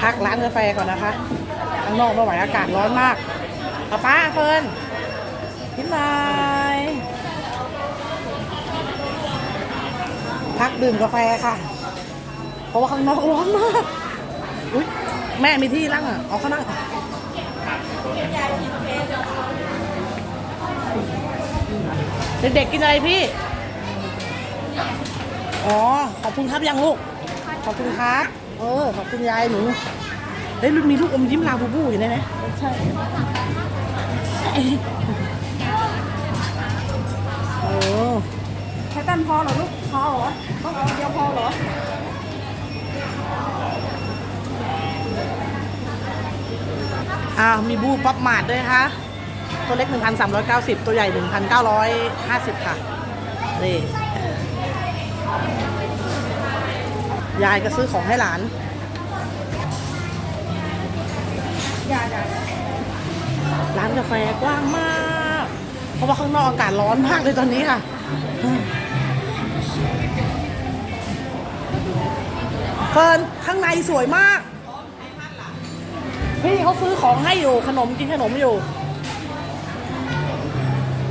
พักร้านกาแฟก่อนนะคะข้างนอกไม่ไหวอากาศร้อนมากป้าป้าเฟิร์นกินหน่อยพักดื่มกาแฟค่ะ เพราะว่าข้างนอกร้อนมากอุ้ยแม่มีที่นั่งอะเอาเข้านั่งเด็กๆกินอะไรพี่ อ๋อ ขอบคุณครับยังลูก ขอบคุณครับ เออขอบคุณยายหนูเฮ้ยมีลูกอมยิ้มลาบูบูอยู่ในนี้ใช่โอ้แค่ตันพอเหรอลูกพอเหรอต้องเอาเดียวพอเหรออ่ามีบูป๊อปมาดด้วยนะคะตัวเล็ก 1,390 ตัวใหญ่ 1,950 ค่ะนี่ ยายก็ซื้อของให้หลานร้านกาแฟกว้างมาก เพราะว่าข้างนอกอากาศร้อนมากเลยตอนนี้ค่ะเฟิร์นข้างในสวยมาก พี่เขาซื้อของให้อยู่ขนมกินขนมอยู่